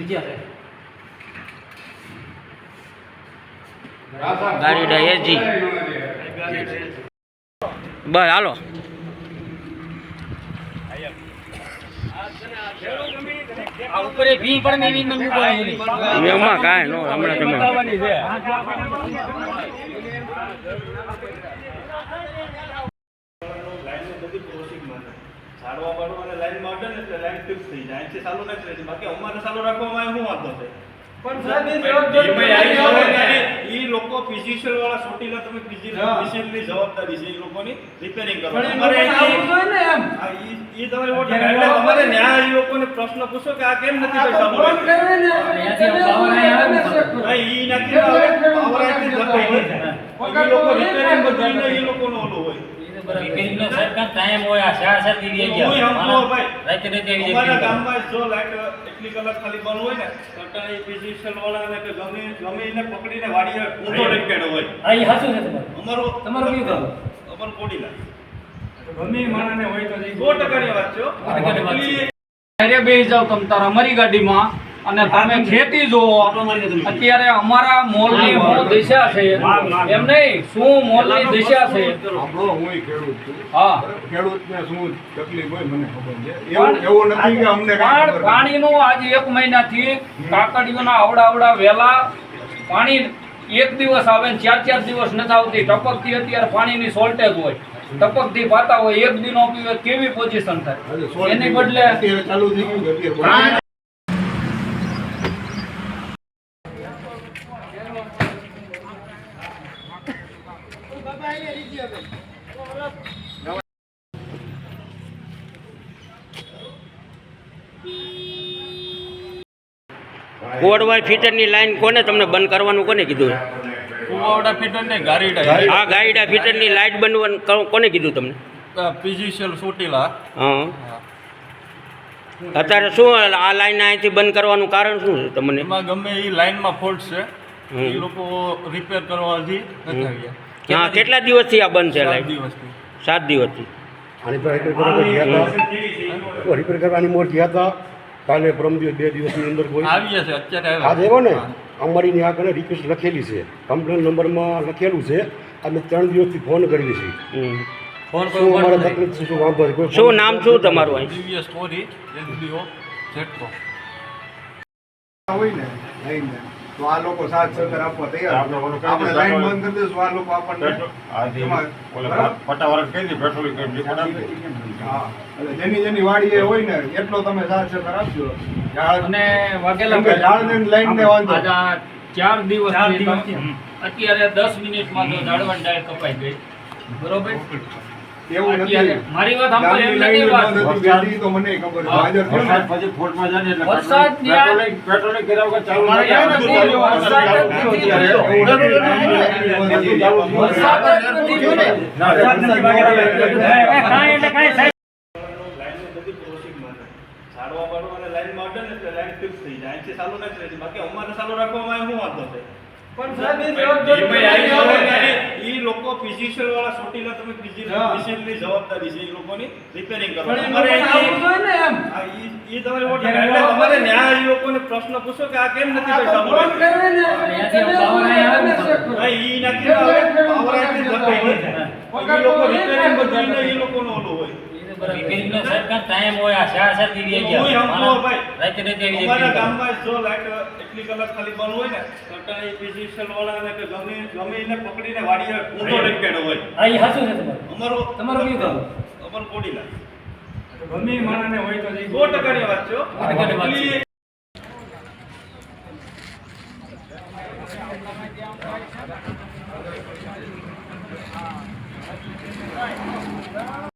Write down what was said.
જગ્યા છે ગાડી બસ હાલો. આ ભી પણ એમાં. કાંઈ નો હમણાં તમે. બધી. ઝાડવા બાળવા અને લાઈનમાં અડે ને એટલે લાઈન ફિક્સ થઈ જાય. અહીંથી ચાલુ નથી રહેતી. બાકી અમારે ચાલુ રાખવામાં આવે શું વાંધો છે? ઈ લોકો ફિઝિશિયલ વાળા સોટીલા તમે ફિઝિશિયલની જવાબદારી છે લોકોની રિપેરિંગ તમારી એટલે તમારે ન્યાય લોકોને પ્રશ્ન પૂછો કે આ કેમ નથી પાવર. ઈ લોકો રિપેરિંગ બધું હોય. સરકાર ટાઈમ હોય આ શાળા શાળાથી લઈ ગયા. હું એમ કહું ભાઈ. રાતે રાતે આવી જાય. ગામમાં જો લાઈટ એટલી કલાક ખાલી બંધ હોય ને તો અટાણે ફિઝિશિયલ વાળાને કે ગમે ગમે એને પકડીને વાડીએ ઊંધો લટકેલો હોય આ ઈ હાચું છે તમારું. અમારું તમારું કયું ગામ? અમારું કોડીલા ગમે માણસને હોય તો જઈ સો ટકાની વાત છે હો. સો ટકાની વાત છે. ઘરે બેસી જાવ તમ તાર અમારી ગાડીમાં અને તમે ખેતી જોવો અત્યારે અમારા મોલની શું દિશા છે. એમ નહીં શું મોલની દિશા છે? હા ખેડૂતને શું તકલીફ હોય મને ખબર છે. એવું એવું નથી કે અમને કાંઈ પણ ખબર નથી. પાણીનું આજે એક મહિનાથી કાકડીઓના આવડા આવડા વેલા પાણી એક દિવસ આવે ને ચાર ચાર દિવસ નથી આવતી. ટપકથી અત્યારે પાણીની શોર્ટેજ હોય. ટપકથી પાતા હોય એક દિનો પીવે કેવી પોઝિશન થાય? એની બદલે ચાલુ થઈ ગયું કે અત્યારે બંધ? કોડવાય ફીટરની લાઈન કોને તમને બંધ કરવાનું કોને કીધું? કુવાવડા ફિટર ને ગારીડા આ ગાઈડા ફીટરની લાઈટ બંધવાનું કોને કીધું તમને? પીજીસીએલ સોટીલા. હા. અત્યારે શું આ લાઈન અહીંથી બંધ કરવાનું કારણ શું છે તમને? એમાં ગમે એ લાઈનમાં ફોલ્ટ છે. એ લોકો રિપેર કરવાથી આવ્યા. હા કેટલા દિવસથી આ બંધ છે લાઈટ સાત દિવસથી. આની પર રિપેર કરવાની મોર ગયા હતા? કાલે પરમ દિવસ બે દિવસની અંદર કોઈ આવીએ છે અત્યારે આજે એવો ને? અમારી ત્યાં આગળ રિક્વેસ્ટ લખેલી છે. કમ્પ્લેન નંબરમાં લખેલું છે. અમે ત્રણ દિવસથી ફોન કરીએ છે. હમ. શું અમારે તકલીફ શું વાંધો છે? શું નામ શું તમારું અહીં? દિવ્ય સ્ટોરી જેટકો હોય ને. તો આ લોકો સાથ સહકાર આપવા તૈયાર. આપણે લાઈન બંધ કરી દઈશું આ લોકો આપણને એમાં હા. એટલે જેની જેની વાડી એ હોય ને એટલો તમે સાથ સહકાર આપજો. અને વાઘેલા કે ને વાંધો. ચાર દિવસ અત્યારે દસ મિનિટમાં તો ઝાડવાની ડાળ કપાઈ ગઈ. બરોબર? એવું નથી મારી વાત સાંભળો, એમ નથી વાત. બંધ તો મને ખબર છે. હાજર થયો ને. વરસાદ ત્યાં- અમારે ત્યાં નથી થયો, વરસાદ નથી થયો. નથી. વરસાદ નથી થયો. લાઈનની બધી પ્રોસીજમાં છે. ઝાડવા બાળવા અને લાઈનમાં અડે ને એટલે લાઈન ફિક્સ થઈ જાય અહીંથી ચાલુ નથી રહેતી બાકી અમારે ચાલુ રાખવામાં શું વાંધો છે ઈ લોકો ફિઝિશિયલ વાળા સોટીલા તમે ફિઝિશિયલની જવાબદારી છે એ લોકોની રિપેરિંગ અહીંથી- હા, ઈ- ઈ તમારી તમારે ન્યાય લોકોને પ્રશ્ન પૂછો કે આ કેમ નથી પૈસા ને. પાછળ. ઈ નથી લોકો રિપેરિંગ બધું એ લોકોનું ઓલું હોય. રિપેરિંગનો સરકાર ટાઈમ હોય આ શાળા શાળાથી ગયા. હું ભાઈ. રાતે રાતે આવી અમારા ગામમાં જો લાઈટ એટલી કલાક ખાલી બંધ હોય ને તો અટાણે ફિઝિશિયલ વાળાને કે ગમે ગમે એને પકડીને વાડીએ ઊંધો લટકેલો હોય આ ઈ હાચું છે તમારું. અમારું તમારું કયું ગામ? અમારું કોડીલા ગમે માણસને હોય તો જઈ સો ટકાની વાત છે